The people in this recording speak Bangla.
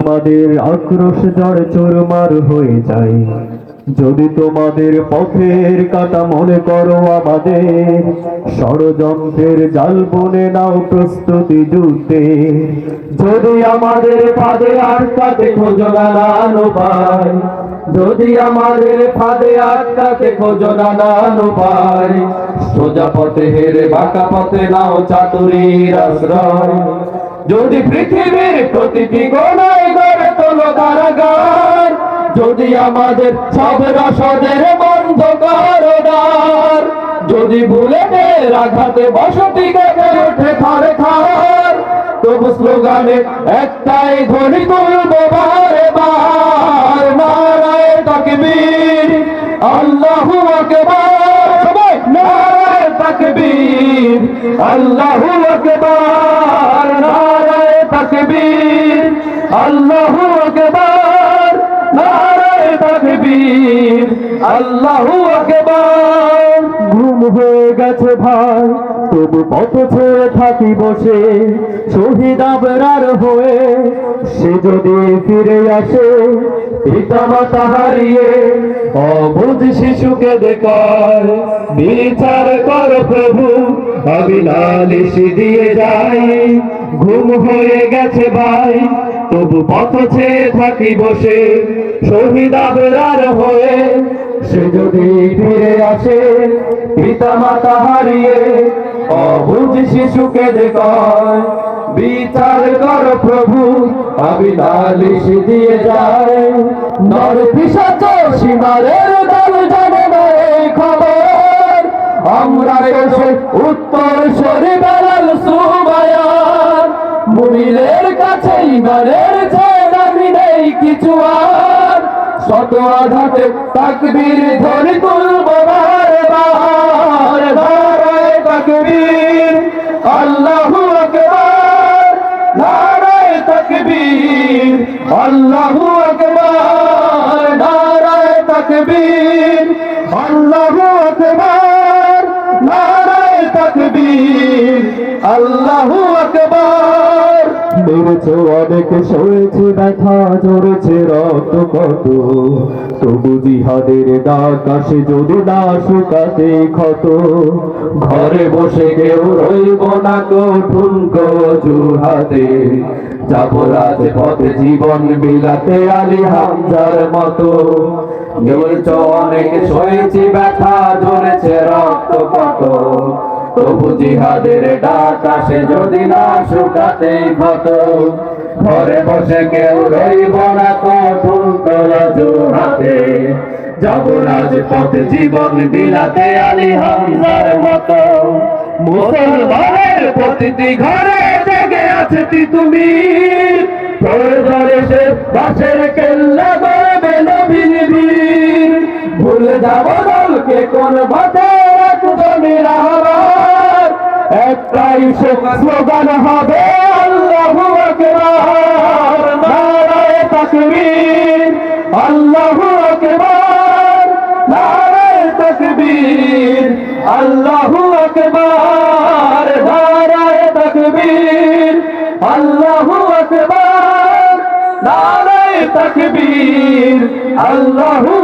তোমাদের আক্রোশ ঝড় চুরমার হয়ে যায়। যদি তোমাদের পথের কাটা মনে করো আমাদের, ষড়যন্ত্রের জাল বনে নাও প্রস্তুতি যুদ্ধে। যদি আমাদের ফাঁদে আটকাতে খোঁজো নানান উপায় যদি আমাদের ফাঁদে আটকাতে খোঁজো নানান উপায় সোজা পথে হেরে বাঁকা পথে নাও চাতুরীর আশ্রয়। যদি পৃথিবীর প্রতিটি কোনায় গড়ে তোলো কারাগার, যদি আমাদের সব রসদের বন্ধ করো দ্বার, যদি বুলেটের আঘাতে বসতি গেছে ওঠে থারে থার তবু স্লোগানে একটাই ধ্বনি তুলবো বারে বার নারায় তাকবীর, আল্লাহু আকবার, সবাই নারায় তাকবীর, আল্লাহু আকবার আল্লাহু আকবার। ঘুম হয়ে গেছে ভাই, তবু পথ ছেড়ে থাকি বসে শহীদ আবরার হয়ে সে যদি ফিরে আসে পিতা মাতা হারিয়ে অবুঝ শিশুকে দেখার বিচার কর প্রভু, আমি নালিশ দিয়ে যাই। ঘুম হয়ে গেছে ভাই, তবু পথ ছেড়ে থাকি বসে শহীদ আবরার হয়ে সে যদি ফিরে আসে পিতা মাতা হারিয়ে অবুঝ শিশুকে দেখায় বিচার কর প্রভু, আমি নালিশ দিয়ে যাই। নর পিসাচ সীমারের দল জানে না এই খবর। আমরা এসে উত্তর সরে বেড়াল সুবায়ার। মুমিনের কাছে ইমানের চেয়ে নেই কিছু আর। শত আঘাতে তাকবীর ধরে তুলব বারে বার তাকবীর। আল্লাহু আকবার, নারায় তাকবীর। আল্লাহু আকবার, নারায় তাকবীর। আল্লাহু আকবার, নারায় তাকবীর। আল্লাহু আকবার। মেরেছে অনেক সয়েছে ব্যথা জড়েছে রক্ত কত। তবু জিহাদের ডাক আসে, যদি না শুকাতে ক্ষত। ঘরে বসে কেউ রইব না কজুহাতে। যাব রাজপথে জীবন বিলাতে, আলী হামজার মতো। বলছ অনেক সয়েছি ব্যথা জড়েছে রক্ত কত। তবু জিহাদের ডাক আসে যদি না শুকাতে ক্ষত ঘরে বসে কেউ রইব না কঠুন কজুহাতে যাব রাজপথে জীবন বিলাতে আলী হামজার মতো। মুসলমানের প্রতিটি ঘরে জেগে আছে তুমি। প্রয়োজনে সে বাসের কেল্লা গড়বে নবীন ভুলে যাব দলকে কোন পথে একজনের আহ্বান, একটাই স্লোগান হবে, আল্লাহু আকবার। নারায়ে তাকবীর, আল্লাহু আকবার। নারায়ে তাকবীর, আল্লাহু আকবার। নারায়ে তাকবীর, আল্লাহু